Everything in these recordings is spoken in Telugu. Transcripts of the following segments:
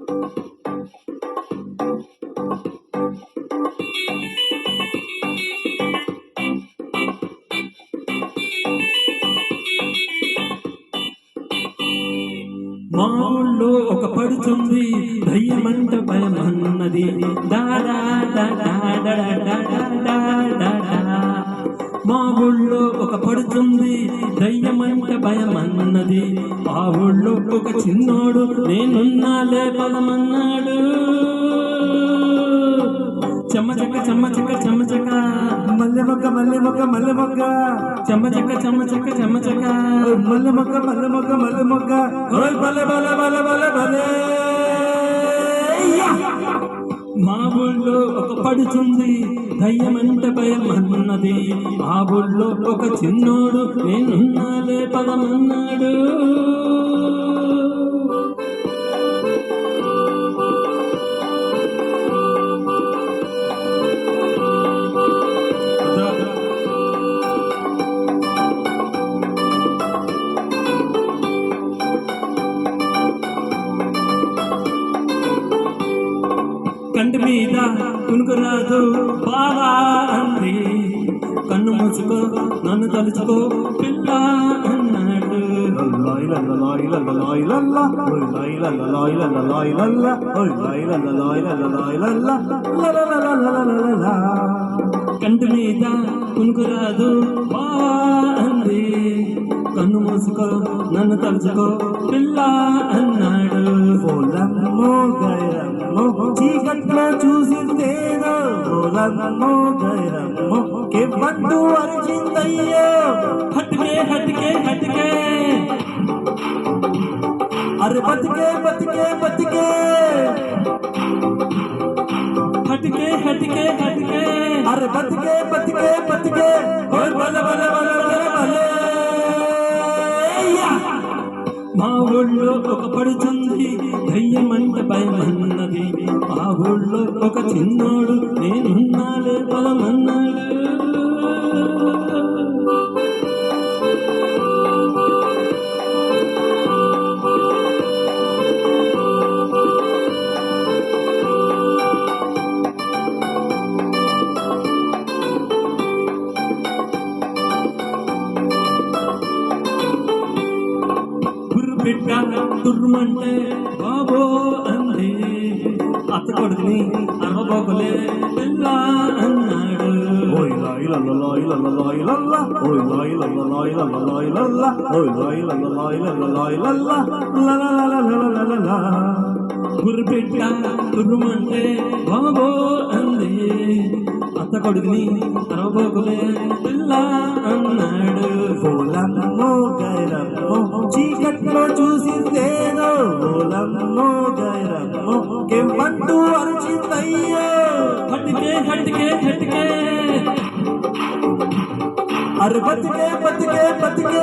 మాలో ఒక పడుతుంది భయమంత భయమన్నది దాడా మా ఊళ్ళో పడుతుంది. దయ్యమంట భయమన్నది. ఆ ఊళ్ళో ఒక చిన్నోడు నేనున్నాలే పదమన్నాడు చెమ్మచక్క చెమ్మచక్క చెమ్మచక్క మల్లె మొక్క మల్లె మొక్క మల్లె మొక్క చెమ్మచక్క చెమ్మచక్క చెమ్మచక్క మల్లె మొక్క మల్లె మొక్క మల్లె మొక్క బలే బలే బలే బలే. బలే మా ఊళ్ళో ఒక పడుతుంది దయ్యమంట భయం అన్నది. ఆ ఊళ్ళో ఒక చిన్నోడు నేనున్నాలే పదమన్నాడు. గుర్తుకురాదు బావా అంది కన్ను మూసుకో నన్ను తలుచుకో పిల్ల అన్నాడు కంటి మీద కునుకురాదు బావా అంది కన్ను మూసుకో నన్ను తలుచుకో పిల్ల అన్నాడు. పోలమ్మోగా नन्नो गैरमो के बड्डू अर्जुन दैयो हटके हटके हटके। अरे बतके बतके बतके हटके हटके हटके। अरे बतके बतके बतके और बल बल बल बल बल। మా ఊళ్ళో ఒక పడుతుంది ఒక చిన్నోడు నేనున్నాలే పదమన్నాడు దుర్మంటే బాబో అన్న പത്ത് കൊടുക്കണേ അറുപത് പോക്കല്ലേ గురుపెట్ట గురుమంటే బాబో అంది అత్త కొడుకుని తరవబోకులే పిల్ల అన్నాడు పూలమ్మ గరమ్మ అరే బతికే బతికే బతికే.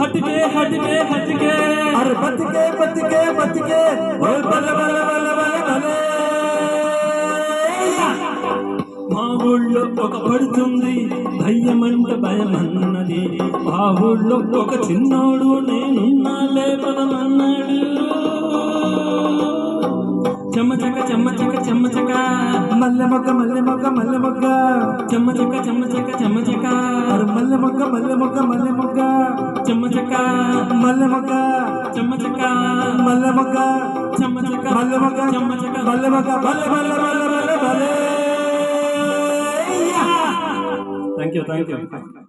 హట్కే హట్కే హట్కే. అరే బతికే బతికే బతికే. ఓయ్ బల బల బల బల బలే. యా! మా ఊళ్ళో ఒక పడుతుంది దయ్యమంట భయమన్నది. ఆ ఊళ్ళో ఒక చిన్నోడు నేనున్నాలే పదమన్నాడు చెమ్మచక చెమ్మచక చెమ్మచక మల్లె మొక్క మల్లె మొక్క మల్లె మొక్క చెమ్మచక చెమ్మచక చెమ్మచక అరే మల్లె మొక్క మల్లె మొక్క మల్లె మొక్క చెమ్మచక మల్లె మొక్క చెమ్మచక మల్లె మొక్క చెమ్మచక మల్లె మొక్క చెమ్మచక మల్లె మొక్క మల్లె మల్లె మల్లె మల్లె మల్లె థ్యాంక్ యూ థ్యాంక్ యూ